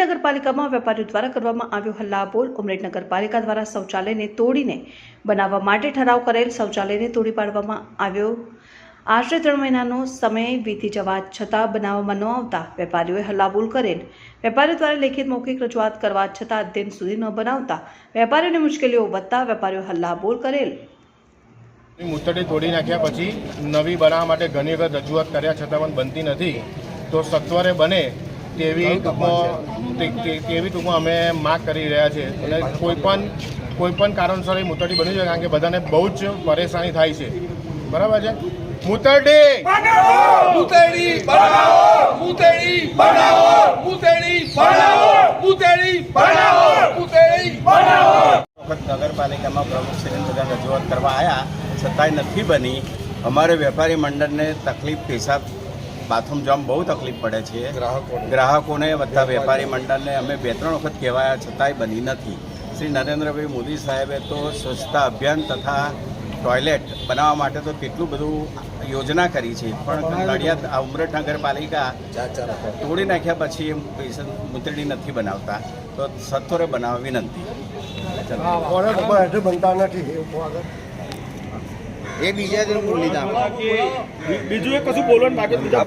નગરપાલિકામાં વેપારીઓ દ્વારા કરવામાં આવ્યો હલ્લાબોલ. ઉમરેઠ નગરપાલિકા દ્વારા શૌચાલયને તોડીને બનાવવા માટે ઠરાવ કરેલ શૌચાલયને તોડી પાડવામાં આવ્યો. આશરે ત્રણ મહિનાનો સમય વીતી જવા છતાં બનાવવામાં ન આવતા વેપારીઓએ હલ્લાબોલ કરેલ. વેપારીઓ દ્વારા લેખિત મૌખિક રજૂઆત કરવા છતાં અદ્યન સુધી ન બનાવતા વેપારીઓને મુશ્કેલીઓ વધતા વેપારીઓ હલ્લાબોલ કરેલ. મુતડી તોડી નાખ્યા પછી નવી બનાવવા માટે ઘણી વખત રજૂઆત કર્યા, છતાં પણ બનતી નથી. તો સત્વરે બને તેવી ટૂંકમાં તેવી ટૂંકમાં અમે માગ કરી રહ્યા છીએ. અને કોઈ પણ કોઈ પણ કારણસર એ મુતડી બની છે કારણ કે બધાને બહુ જ પરેશાની થાય છે. બરાબર છે? બનાવો બનાવો બનાવો બનાવો બનાવો વખત નગરપાલિકામાં પ્રમુખશ્રીને બધા રજૂઆત કરવા આવ્યા છતાંય નથી બની. અમારે વેપારી મંડળને તકલીફ પેશાબ બાથરૂમ જવામાં બહુ તકલીફ પડે છે. ગ્રાહકોને. બધા વેપારી મંડળને અમે બે ત્રણ વખત કહેવાયા છતાંય બની નથી. શ્રી નરેન્દ્રભાઈ મોદી સાહેબે તો સ્વચ્છતા અભિયાન તથા ટોયલેટ બનાવવા માટે તો કેટલું બધું યોજના કરી છે. પણ નડિયાદ આ ઉમરેઠ નગરપાલિકા તોડી નાખ્યા પછી એમ પૈસા મૂતળી નથી બનાવતા. તો સત્વરે બનાવવા વિનંતી. એ બીજા દિન બોલી દા બીજું એક કશું બોલવાનું બાકી બીજા